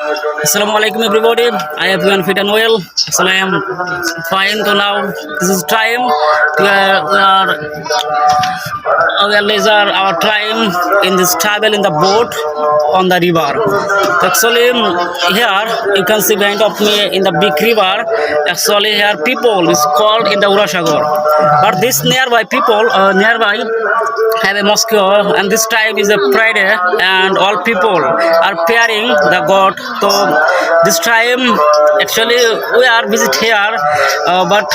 Assalamu alaikum everybody. I have been fit and well. So I am fine to now. This is time we are we are leisure our time in this travel in the boat on the river. Actually here you can see behind of me in the big river. Actually here people is called in the Urasagar. But this nearby people uh, nearby have a mosque and this time is a Friday and all people are pairing the God. So this time actually we are visit here uh, but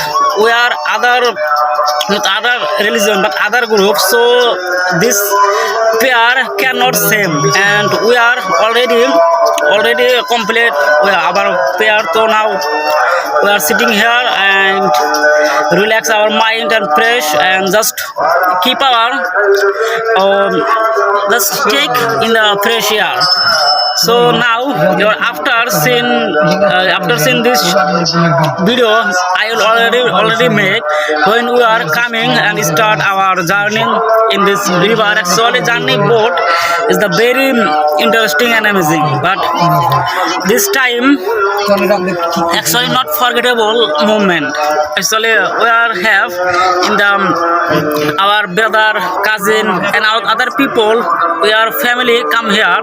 we are other not other religion but other group so this pair cannot same and we are already already complete we are our pair so now we are sitting here and relax our mind and fresh and just keep our um, just take in the fresh air so now you're after seeing uh, after seeing this video i already already make when we are coming and start our journey in this river. Actually journey boat is the very interesting and amazing but this time actually not forgettable moment. Actually we are have in the our brother cousin and our other people we are family come here.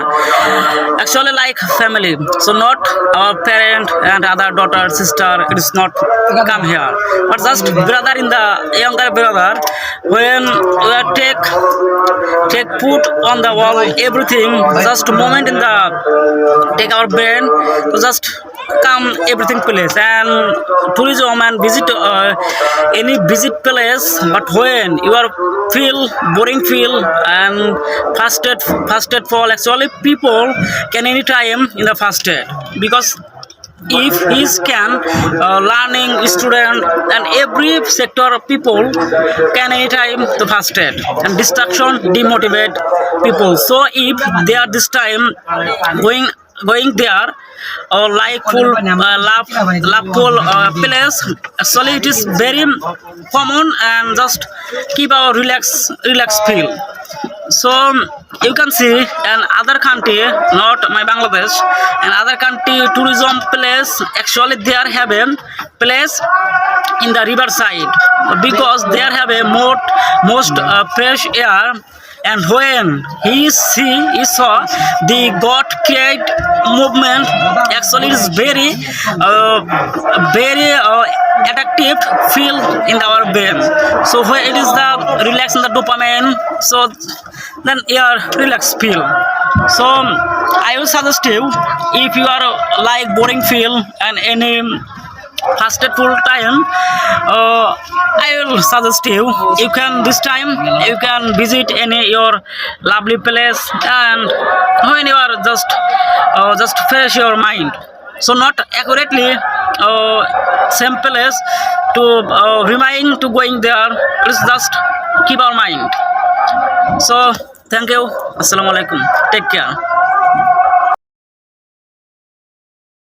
Actually like family so not our parent and other daughter sister it is not come here. But just brother in the younger brother when we take take put on the wall everything just moment in the take our brain just come everything place. And tourism and visit uh, any visit place but when you are feel boring feel and fasted fasted fall actually people can anytime in the fasted. Because if he can uh, learning student and every sector of people can anytime the fasted. And distraction demotivate people. So if they are this time going going there or like full uh, love loveful uh, place actually it is very common and just keep our relax relax feel so you can see an other country not my bangladesh and other country tourism place actually there have a place in the river side because there have a more most uh, fresh air and when he see he saw the god create movement actually is very uh, very uh, attractive feel in our brain. So when it is the relax in the dopamine so then your relax feel. So i will suggest you if you are like boring feel and any fasted full time uh, i will suggest you. You can this time you can visit any your lovely place and when you are just uh, just fresh your mind. So not accurately uh, same place to uh, remind to going there. Please just keep our mind. So thank you. Assalamu alaikum take care